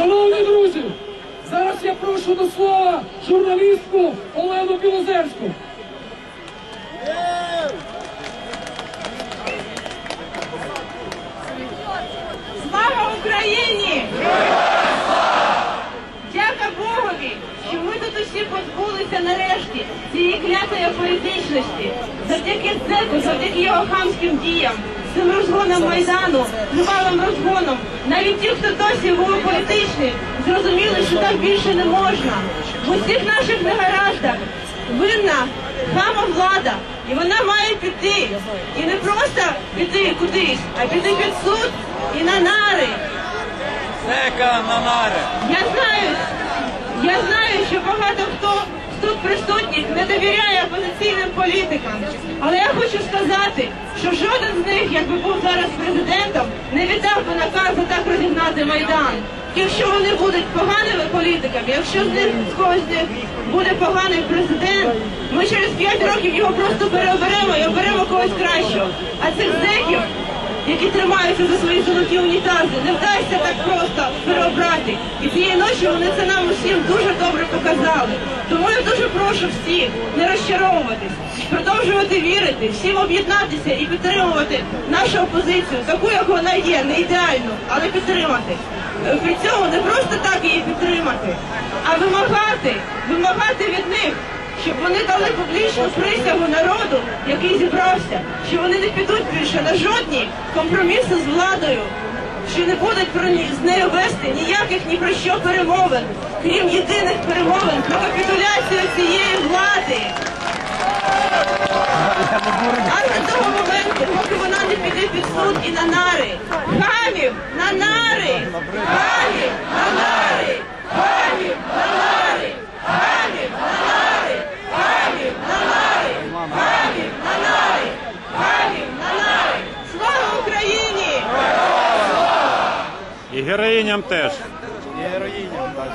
Шановні друзі, зараз я прошу до слова журналістку Олену Білозерську. Слава Україні! Дяка Богові, що ми тут усі позбулися нарешті цієї клятої політичності. Завдяки ЦЕКу, завдяки його хамським діям, цим розгоном Майдану, тривалим розгоном, навіть ті, хто досі був політичний, зрозуміли, що так більше не можна. В усіх наших негараздах винна хама влада, і вона має піти. І не просто піти кудись, а піти під суд і на нари. Сека на нари. Я знаю, я знаю, що багато хто тут присутніх не довіряє опозиційним політикам. Але я хочу сказати, що жоден з них, якби був зараз президентом, не віддав би наказ так розігнати Майдан. Якщо вони будуть поганими політиками, якщо з них з когось з них буде поганий президент, ми через 5 років його просто переоберемо і оберемо когось кращого. А цих зеків які тримаються за свої золоті унітази, не вдасться так просто переобрати. І цієї ночі вони це нам усім дуже добре показали. Тому я прошу всіх не розчаровуватись, продовжувати вірити, всім об'єднатися і підтримувати нашу опозицію, таку, як вона є, не ідеальну, але підтримати. При цьому не просто так її підтримати, а вимагати, вимагати від них щоб вони дали публічну присягу народу, який зібрався, що вони не підуть більше на жодні компроміси з владою, що не будуть про ні- з нею вести ніяких ні про що перемовин, крім єдиних перемовин про капітуляцію цієї влади. Аж до того моменту, поки вона не піде під суд і на нари. Хамів на нари! Хамів на нари! Хамів на нари! Хамів на нари! Хамів на нари! Хамів на нари! Хамів на нари! Слава Україні! І героїням теж. І героїням так.